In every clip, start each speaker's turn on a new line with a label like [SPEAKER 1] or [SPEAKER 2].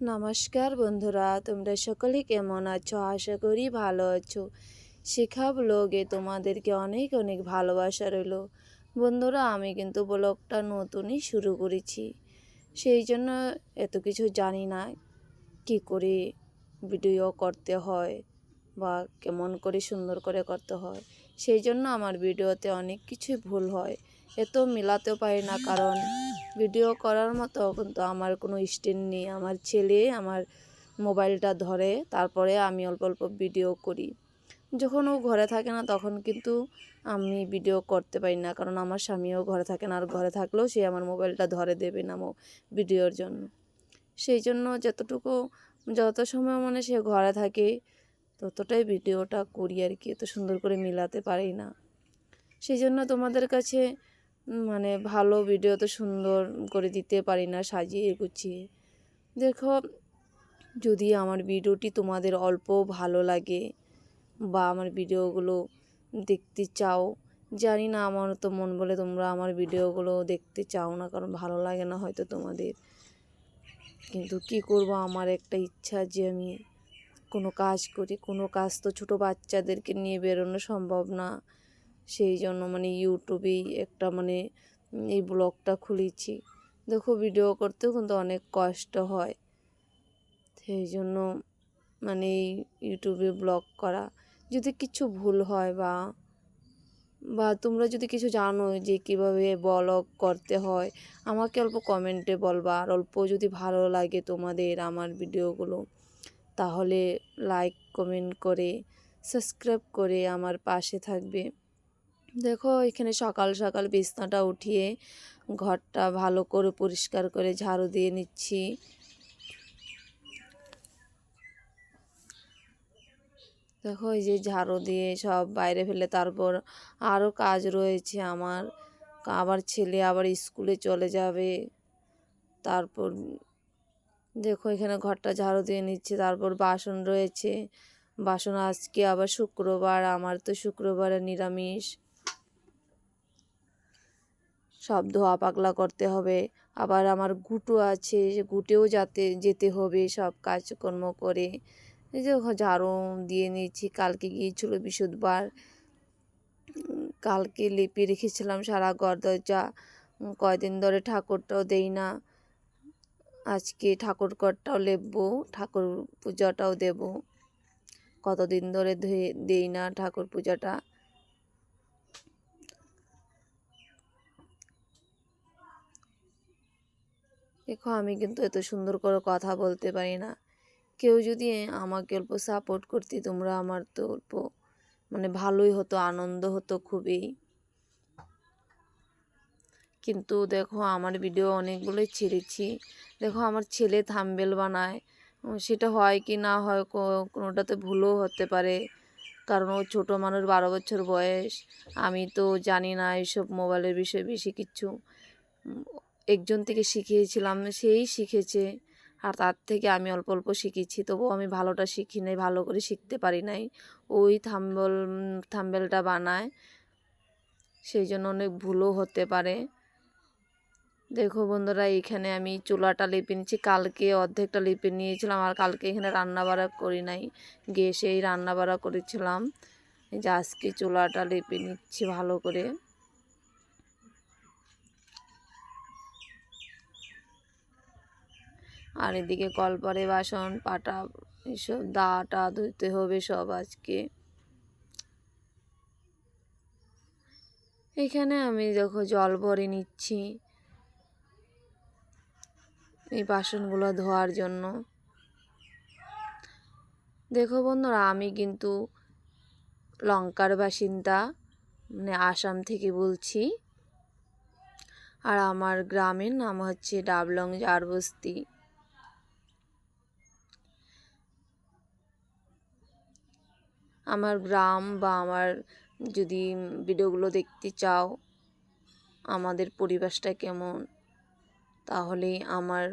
[SPEAKER 1] নমস্কার বন্ধুরা, তোমরা সকলে কেমন আছো? আশা করি ভালো আছো। শিখা ব্লগে তোমাদেরকে অনেক অনেক ভালোবাসা রইল। বন্ধুরা, আমি কিন্তু ব্লগটা নতুনই শুরু করেছি। সেই জন্য এত কিছু জানি না, কি করে ভিডিও করতে হয় বা কেমন করে সুন্দর করে করতে হয়। সেই জন্য আমার ভিডিওতে অনেক কিছুই ভুল হয়। এত মিলাতেও পারি না, কারণ ভিডিও করার মতো কিন্তু আমার কোনো স্ট্যান্ড নেই। আমার ছেলে আমার মোবাইলটা ধরে, তারপরে আমি অল্প অল্প ভিডিও করি। যখন ও ঘরে থাকে না তখন কিন্তু আমি ভিডিও করতে পারি না, কারণ আমার স্বামীও ঘরে থাকে না। আর ঘরে থাকলেও সে আমার মোবাইলটা ধরে দেবে না ভিডিওর জন্য। সেই জন্য যতটুকু যত সময় মানে সে ঘরে থাকে, ততটাই ভিডিওটা করি আর কি, এত সুন্দর করে মিলাতে পারি না। সেই জন্য তোমাদের কাছে মানে ভালো ভিডিও তো সুন্দর করে দিতে পারি না, সাজিয়ে গুছিয়ে। দেখো, যদি আমার ভিডিওটি তোমাদের অল্প ভালো লাগে বা আমার ভিডিওগুলো দেখতে চাও, জানি না আমার তো মন বলে তোমরা আমার ভিডিওগুলো দেখতে চাও না, কারণ ভালো লাগে না হয়তো তোমাদের। কিন্তু কি করব, আমার একটা ইচ্ছা যে আমি কোনো কাজ করি, কোনো কাজ তো ছোটো বাচ্চাদেরকে নিয়ে বেরোনো সম্ভব না। সেই জন্য মানে ইউটিউবেই একটা মানে এই ব্লগটা খুলেছি। দেখো ভিডিও করতেও কিন্তু অনেক কষ্ট হয়। সেই জন্য মানে এই ইউটিউবে ব্লগ করা। যদি কিছু ভুল হয় বা বা তোমরা যদি কিছু জানো যে কীভাবে ব্লগ করতে হয়, আমাকে অল্প কমেন্টে বলবা। আর অল্প যদি ভালো লাগে তোমাদের আমার ভিডিওগুলো, তাহলে লাইক, কমেন্ট করে, সাবস্ক্রাইব করে আমার পাশে থাকবে। দেখো, এখানে সকাল সকাল বিছনাটা উঠিয়ে ঘরটা ভালো করে পরিষ্কার করে ঝাড়ু দিয়ে নিচ্ছি। দেখো, এই যে ঝাড়ু দিয়ে সব বাইরে ফেলে, তারপর আরও কাজ রয়েছে আমার। আবার ছেলে আবার স্কুলে চলে যাবে। তারপর দেখো, এখানে ঘরটা ঝাড়ু দিয়ে নিচ্ছে, তারপর বাসন রয়েছে। বাসন আজকে আবার শুক্রবার, আমার তো শুক্রবারে নিরামিষ। সব ধোয়া পাকলা করতে হবে। আবার আমার গুটো আছে সে গুটেও যাতে যেতে হবে সব কাজকর্ম করে। এই যে ঝাড়ু দিয়ে নিয়েছি কালকে গিয়েছিল উম, কালকে লেপে রেখেছিলাম সারা ঘর দরজা। কয়দিন ধরে ঠাকুরটাও দেই না। আজকে ঠাকুর ঘরটাও লেপবো ঠাকুর পূজাটাও দেব। কতদিন ধরে দেই না ঠাকুর পূজাটা। দেখো, আমি কিন্তু এত সুন্দর করে কথা বলতে পারি না। কেউ যদি আমাকে অল্প সাপোর্ট করতে, তোমরা আমার তো অল্প মানে ভালোই হতো, আনন্দ হতো খুবই। কিন্তু দেখো, আমার ভিডিও অনেকগুলোই ছেড়েছি। দেখো, আমার ছেলে থাম্বেল বানায়। সেটা হয় কি না হয় কোনোটাতে ভুলও হতে পারে। কারণ ও ছোটো মানুষ, বারো বছর বয়স। আমি তো জানি না এইসব মোবাইলের বিষয়ে বেশি কিছু। একজন থেকে শিখিয়েছিলাম, সেই শিখেছে। আর তার থেকে আমি অল্প অল্প শিখেছি, তবুও আমি ভালোটা শিখি নাই, ভালো করে শিখতে পারি নাই। ওই থাম্বল, থাম্বেলটা বানায়, সেই জন্য অনেক ভুলও হতে পারে। দেখো বন্ধুরা এইখানে আমি চুলাটা লেপে নিচ্ছি কালকে অর্ধেকটা লেপে নিয়েছিলাম, আর কালকে এখানে রান্না বাড়া করি নাই। গ্যাসেই রান্না বাড়া করেছিলাম যে আজকে চুলাটা লেপে নিচ্ছি ভালো করে। আর এদিকে কলপারে বাসন, পাটা, এসব দা টা ধুতে হবে সব আজকে। এখানে আমি দেখো জল ভরে নিচ্ছি এই বাসনগুলো ধোয়ার জন্য। দেখো বন্ধুরা, আমি কিন্তু লঙ্কার বাসিন্দা মানে আসাম থেকে বলছি। আর আমার গ্রামের নাম হচ্ছে ডাবলং জারবস্তি। আমার গ্রাম বা আমার যদি ভিডিওগুলো দেখতে চাও, আমাদের পরিবেশটা কেমন, তাহলে আমার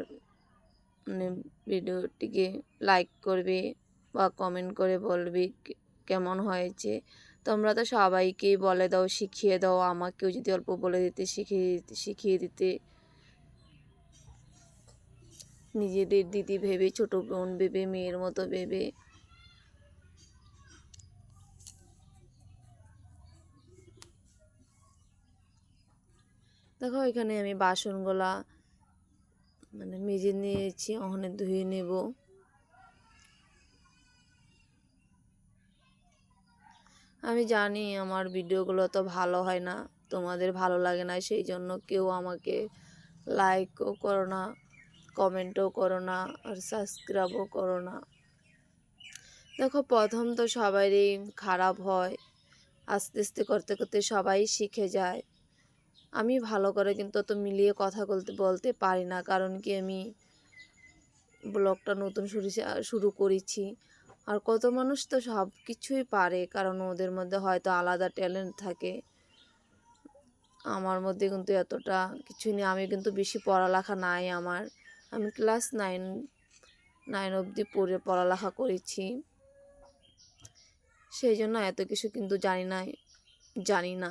[SPEAKER 1] মানে ভিডিওটিকে লাইক করবে বা কমেন্ট করে বলবে কেমন হয়েছে। তোমরা তো সবাইকেই বলে দাও, শিখিয়ে দাও, আমাকেও যদি অল্প বলে দিতে, শিখিয়ে দিতে শিখিয়ে দিতে। নিজেদের দিদি ভেবে, ছোট বোন ভেবে, মেয়ের মতো ভেবে দেখো এখানে আমি বাসনগুলা মানে মেজে নিয়েছি, ওখানে ধুয়ে নেব। আমি জানি আমার ভিডিওগুলো তো ভালো হয় না, তোমাদের ভালো লাগে না, সেই জন্য কেউ আমাকে লাইকও করো না কমেন্টও করো না, আর সাবস্ক্রাইবও করো না। দেখো, প্রথম তো সবারই খারাপ হয়, আস্তে আস্তে করতে করতে সবাই শিখে যায়। আমি ভালো করে কিন্তু অত মিলিয়ে কথা বলতে বলতে পারি না। কারণ কি আমি ব্লগটা নতুন শুরু শুরু করেছি। আর কত মানুষ তো সব কিছুই পারে, কারণ ওদের মধ্যে হয়তো আলাদা ট্যালেন্ট থাকে। আমার মধ্যে কিন্তু এতটা কিছু নেই। আমি কিন্তু বেশি পড়ালেখা নাই আমার। আমি ক্লাস নাইন নাইন অবধি পড়ে পড়ালেখা করেছি। সেই জন্য এত কিছু কিন্তু জানি না জানি না।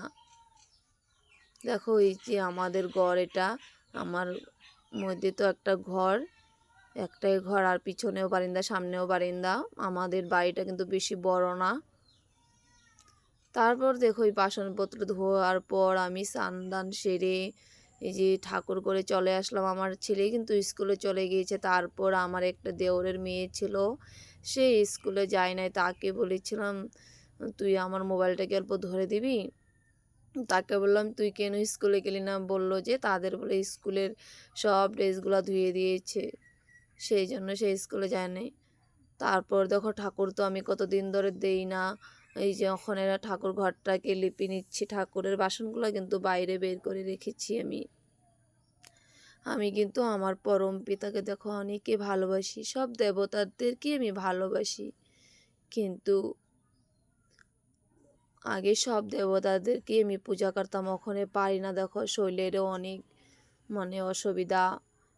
[SPEAKER 1] দেখো এই যে আমাদের ঘর এটা, আমার মধ্যে তো একটা ঘর, একটাই ঘর, আর পিছনেও বারিন্দা, সামনেও বারিন্দা। আমাদের বাড়িটা কিন্তু বেশি বড় না। তারপর দেখো এই বাসনপত্র ধোয়ার পর আমি স্নান দান সেরে এই যে ঠাকুর করে চলে আসলাম। আমার ছেলে কিন্তু স্কুলে চলে গিয়েছে। তারপর আমার একটা দেওরের মেয়ে ছিল। সে স্কুলে যায় নাই। তাকে বলেছিলাম, তুই আমার মোবাইলটাকে অল্প ধরে দিবি? তাকে বললাম, তুই কেন স্কুলে গেলি না? বলল যে, তাদের বলে স্কুলের সব ড্রেসগুলো ধুয়ে দিয়েছে। সেই জন্য সে স্কুলে যায় নাই। তারপর দেখো ঠাকুর তো আমি কতদিন ধরে দেই না। এই যে ওখানে ঠাকুর ঘরটাকে লিপি নিচ্ছি। ঠাকুরের বাসনগুলো কিন্তু বাইরে বের করে রেখেছি আমি। আমি কিন্তু আমার পরম পিতাকে দেখো অনেকে ভালোবাসি। সব দেবতাদেরকে আমি ভালোবাসি। কিন্তু আগে সব দেবতাদেরকে আমি পূজা করতাম ওখানে পারি না। দেখো, শরীরেরও অনেক মানে অসুবিধা,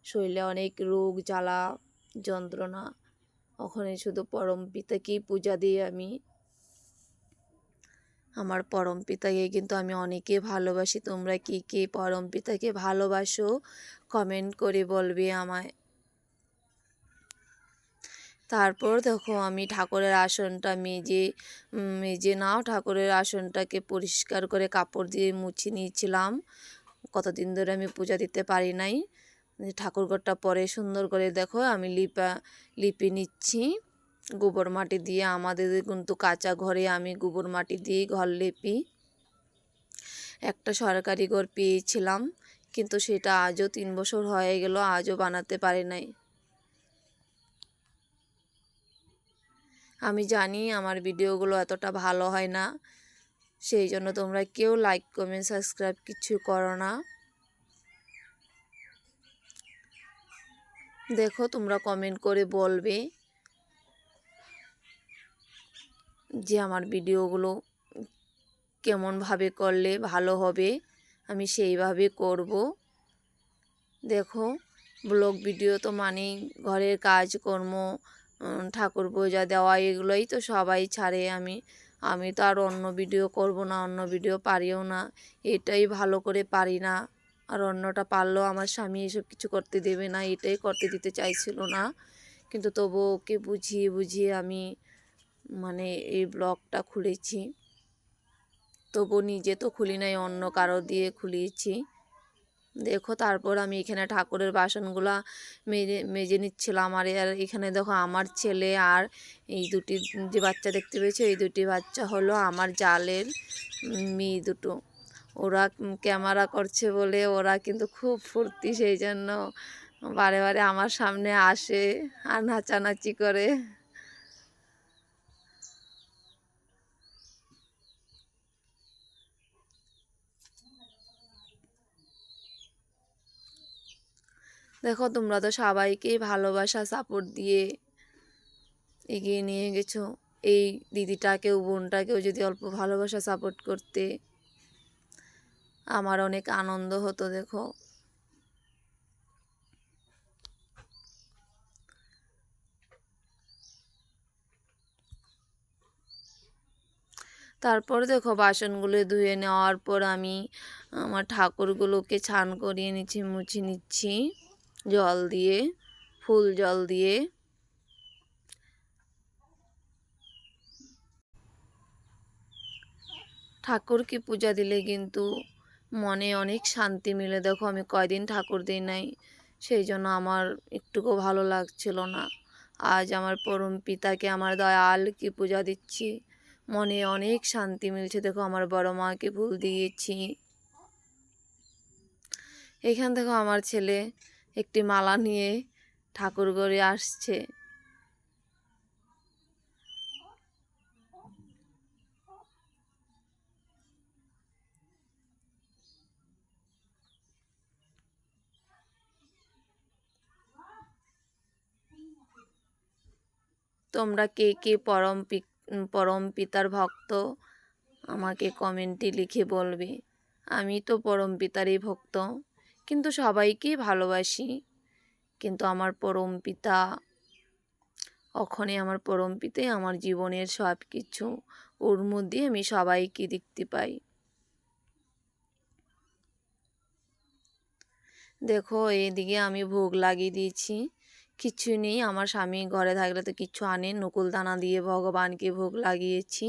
[SPEAKER 1] শরীরে অনেক রোগ, জ্বালা, যন্ত্রণা ওখানে শুধু পরম পিতাকেই পূজা দিই আমি। আমার পরম পিতাকে কিন্তু আমি অনেকে ভালোবাসি। তোমরা কি কি পরম পিতাকে ভালোবাসো? কমেন্ট করে বলবে আমায়। তারপর দেখো আমি ঠাকুরের আসনটা মেজে মেজে নাও ঠাকুরের আসনটাকে পরিষ্কার করে কাপড় দিয়ে মুছে নিয়েছিলাম। কতদিন ধরে আমি পূজা দিতে পারি নাই। ঠাকুরঘরটা পরে সুন্দর করে দেখো, আমি লিপা, লিপি নিচ্ছি। গোবর মাটি দিয়ে আমাদের কিন্তু কাঁচা ঘরে আমি গোবর মাটি দিয়ে ঘর লেপি। একটা সরকারি ঘর পেয়েছিলাম, কিন্তু সেটা আজও তিন বছর হয়ে গেল, আজও বানাতে পারি নাই। আমি জানি আমার ভিডিওগুলো এতটা ভালো হয় না। সেই জন্য তোমরা কেউ লাইক কমেন্ট সাবস্ক্রাইব কিছু করো না। দেখো তোমরা কমেন্ট করে বলবে যে আমার ভিডিওগুলো কেমনভাবে করলে ভালো হবে। আমি সেইভাবে করব। দেখো ব্লগ ভিডিও তো মানেই ঘরের কাজকর্ম ঠাকুর পূজা দেওয়া এগুলোই তো সবাই ছাড়ে আমি আমি তো আর অন্য ভিডিও করব না, অন্য ভিডিও পারিও না, এটাই ভালো করে পারি না। আর অন্যটা পারলেও আমার স্বামী এসব কিছু করতে দেবে না, এটাই করতে দিতে চাইছিল না। কিন্তু তবু ওকে বুঝিয়ে বুঝিয়ে আমি মানে এই ব্লগটা খুলেছি। তবু নিজে তো খুলি নাই, অন্য কারও দিয়ে খুলিয়েছি। দেখো তারপর আমি এখানে ঠাকুরের বাসনগুলো মেজে মেজে নিচ্ছিলাম। আর আর এখানে দেখো আমার ছেলে আর এই দুটি, যে বাচ্চা দেখতে পেয়েছ, এই দুটি বাচ্চা হলো আমার জালের মেয়ে দুটো। ওরা ক্যামেরা করছে বলে ওরা কিন্তু খুব ফুর্তি, সেই জন্য বারে বারে আমার সামনে আসে আর নাচানাচি করে। দেখো, তোমরা তো সবাইকেই ভালোবাসা সাপোর্ট দিয়ে এগিয়ে নিয়ে গেছো। এই দিদিটাকেও বোনটাকেও যদি অল্প ভালোবাসা সাপোর্ট করতে আমার অনেক আনন্দ হতো, দেখো। তারপর দেখো, বাসনগুলো ধুয়ে নেওয়ার পর আমি আমার ঠাকুরগুলোকে ছান করিয়ে নিচ্ছি, মুছে নিচ্ছি। জল দিয়ে, ফুল জল দিয়ে। ঠাকুরকে পূজা দিলে কিন্তু মনে অনেক শান্তি মিলে। দেখো, আমি কয়দিন ঠাকুর দিই নাই, সেই জন্য আমার একটুকু ভালো লাগছিল না। আজ আমার পরম পিতাকে আমার দয়ালকে পূজা দিচ্ছি। মনে অনেক শান্তি মিলছে। দেখো, আমার বড় মাকে ফুল দিয়েছি। এখান থেকে আমার ছেলে একটি মালা নিয়ে ঠাকুর ঘরে আসছে। তোমরা কে কে পরম পরম পিতার ভক্ত? আমাকে কমেন্টে লিখে বলবে। আমি তো পরম পিতারই ভক্ত। কিন্তু সবাইকেই ভালোবাসি। কিন্তু আমার পরম পিতা ওখানে আমার পরম পিতাই আমার জীবনের সব কিছু ওর মধ্যে আমি সবাইকে দেখতে পাই। দেখো এইদিকে আমি ভোগ লাগিয়ে দিয়েছি। কিছু নেই, আমার স্বামী ঘরে থাকলে তো কিছু আনে নকুল দানা দিয়ে ভগবানকে ভোগ লাগিয়েছি।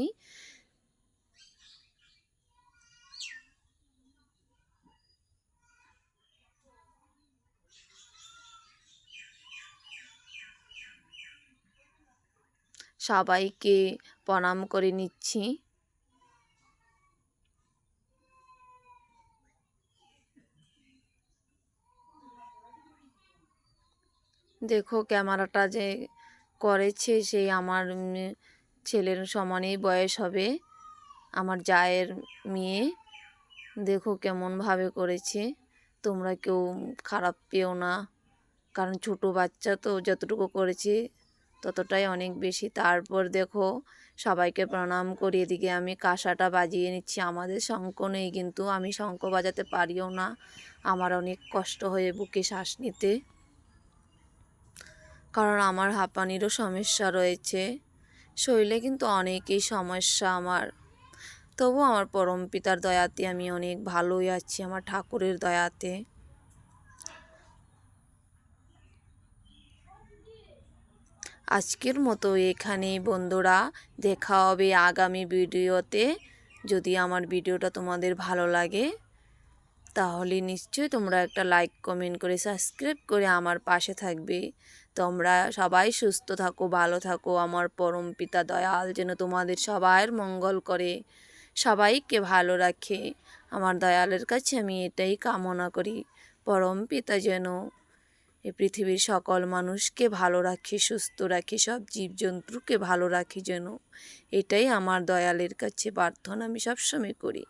[SPEAKER 1] সবাইকে প্রণাম করে নিচ্ছি। দেখো ক্যামেরাটা যে করেছে সেই আমার ছেলের সমানেই বয়স হবে, আমার জায়ের মেয়ে। দেখো কেমনভাবে করেছে, তোমরা কেউ খারাপ পেও না, কারণ ছোট বাচ্চা তো যতটুকু করেছে ততটাই অনেক বেশি। তারপর দেখো, সবাইকে প্রণাম করি, এদিকে আমি কাঁসাটা বাজিয়ে নিচ্ছি। আমাদের শঙ্খ নেই কিন্তু, আমি শঙ্খ বাজাতে পারিও না। আমার অনেক কষ্ট হয়ে বুকে শ্বাস নিতে। কারণ আমার হাঁপানিরও সমস্যা রয়েছে। শরীরে কিন্তু অনেকই সমস্যা আমার। তবু আমার পরম পিতার দয়াতে আমি অনেক ভালোই আছি, আমার ঠাকুরের দয়াতে। আজকের মতো এখানেই বন্ধুরা। দেখা হবে আগামী ভিডিওতে। যদি আমার ভিডিওটা তোমাদের ভালো লাগে, তাহলে নিশ্চয়ই তোমরা একটা লাইক, কমেন্ট করে সাবস্ক্রাইব করে আমার পাশে থাকবে। তোমরা সবাই সুস্থ থাকো, ভালো থাকো। আমার পরম পিতা দয়াল যেন তোমাদের সবার মঙ্গল করে। সবাইকে ভালো রাখে। আমার দয়ালের কাছে আমি এটাই কামনা করি। পরম পিতা যেন এই পৃথিবীর সকল মানুষকে ভালো রাখি, সুস্থ রাখি, সব জীবজন্তুকে ভালো রাখি যেন। এটাই আমার দয়ালের কাছে প্রার্থনা, আমি সবসময় করি।